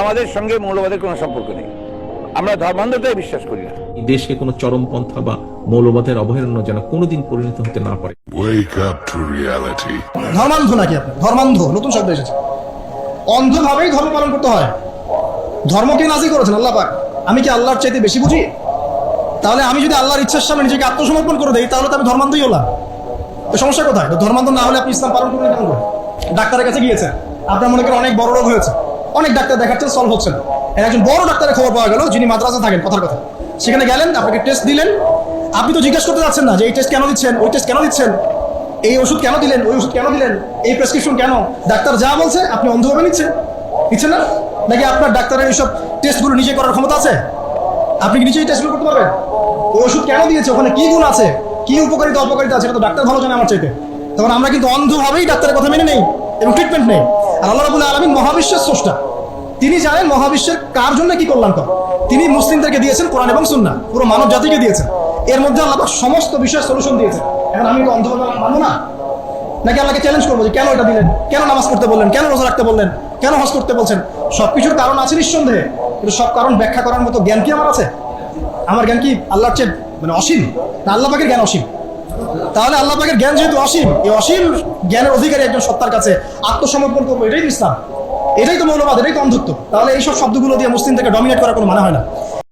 আমাদের সঙ্গে মৌলবাদের কোনো সম্পর্ক নেই। আমরা ধর্মান্ধতায় বিশ্বাস করি না। এই দেশকে কোনো চরমপন্থা বা মৌলবাদের অবহেলনা যেন কোনোদিন পরিণত হতে না পারে। Wake up to reality. ধর্মান্ধ নাকি আপনি ধর্মান্ধ নতুন শব্দ এসেছে। অন্ধভাবেই ধর্ম পালন করতে হয়। ধর্মকে নাজি করেছেন আল্লাহ পাক। আমি কি আল্লাহর চাইতে বেশি বুঝি? তাহলে আমি যদি আল্লাহর ইচ্ছার সামনে নিজেকে আত্মসমর্পণ করে দেই তাহলে তো আমি ধর্মান্ধই হলাম। তো সমস্যা কোথায়? তো ধর্মান্ধ না হলে আপনি ইসলাম পালন করবেন কেমন করে? ডাক্তারের কাছে গিয়েছেন। আপনার মনে করেন অনেক বড় রোগ হয়েছে। অনেক ডাক্তার দেখাচ্ছেন সলভ হচ্ছে না। একজন বড় ডাক্তারের খবর পাওয়া গেল, যিনি মাদ্রাসা থাকেন, কথার কথা। সেখানে গেলেন, আপনাকে টেস্ট দিলেন। আপনি তো জিজ্ঞেস করতে যাচ্ছেন না যে এই টেস্ট কেন দিচ্ছেন, ওই টেস্ট কেন দিচ্ছেন? এই ওষুধ কেন দিলেন, ওই ওষুধ কেন দিলেন? এই প্রেসক্রিপশন কেন? ডাক্তার যা বলছে, আপনি অন্ধভাবে নিচ্ছেন। নিচ্ছেন না? নাকি আপনার ডাক্তারের এইসব টেস্টগুলো নিজে করার ক্ষমতা আছে? আপনি কি নিজেই টেস্টগুলো করতে পারবেন? ওই ওষুধ কেন দিয়েছে? ওখানে কি গুণ আছে? কি উপকারিতা, অপকারিতা আছে? সেটা তো ডাক্তার ভালো জানে আমার চাইতে। তখন আমরা কিন্তু অন্ধভাবেই ডাক্তারের কথা মেনে নেই। এবং ট্রিটমেন্ট নেই আর আল্লাহ রাবুল আলমিন মহাবিশ্বের স্রষ্টা। তিনি জানেন মহাবিশ্বের কার জন্য কি কল্যাণ কর। তিনি মুসলিমদেরকে দিয়েছেন কোরআন এবং সুন্না পুরো মানব জাতিকে দিয়েছেন। এর মধ্যে আল্লাহ সমস্ত বিষয়ের সলিউশন দিয়েছেন। এখন আমি কি অন্ধভাবে মানবো না? নাকি আল্লাহকে চ্যালেঞ্জ করব যে কেন এটা দিলেন? কেন নামাজ করতে বললেন? কেন রোজা রাখতে বললেন? কেন হজ করতে বলছেন? সব কিছুর কারণ আছে নিঃসন্দেহে। কিন্তু সব কারণ ব্যাখ্যা করার মতো জ্ঞান কি আমার আছে? আমার জ্ঞান কি আল্লাহর চেয়ে মানে অসীম? না, আল্লাহ পাকের জ্ঞান অসীম। তাহলে আল্লাহ পাকের জ্ঞান যেহেতু অসীম, এই অসীম জ্ঞানের অধিকারী একজন সত্তার কাছে আত্মসমর্পণ করব, এটাই ইসলাম। এটাই তো মৌলবাদ, এটাই তো অন্ধত্ব। তাহলে এইসব শব্দগুলো দিয়ে মুসলিম থেকে ডমিনেট করার কোনো মানে হয় না।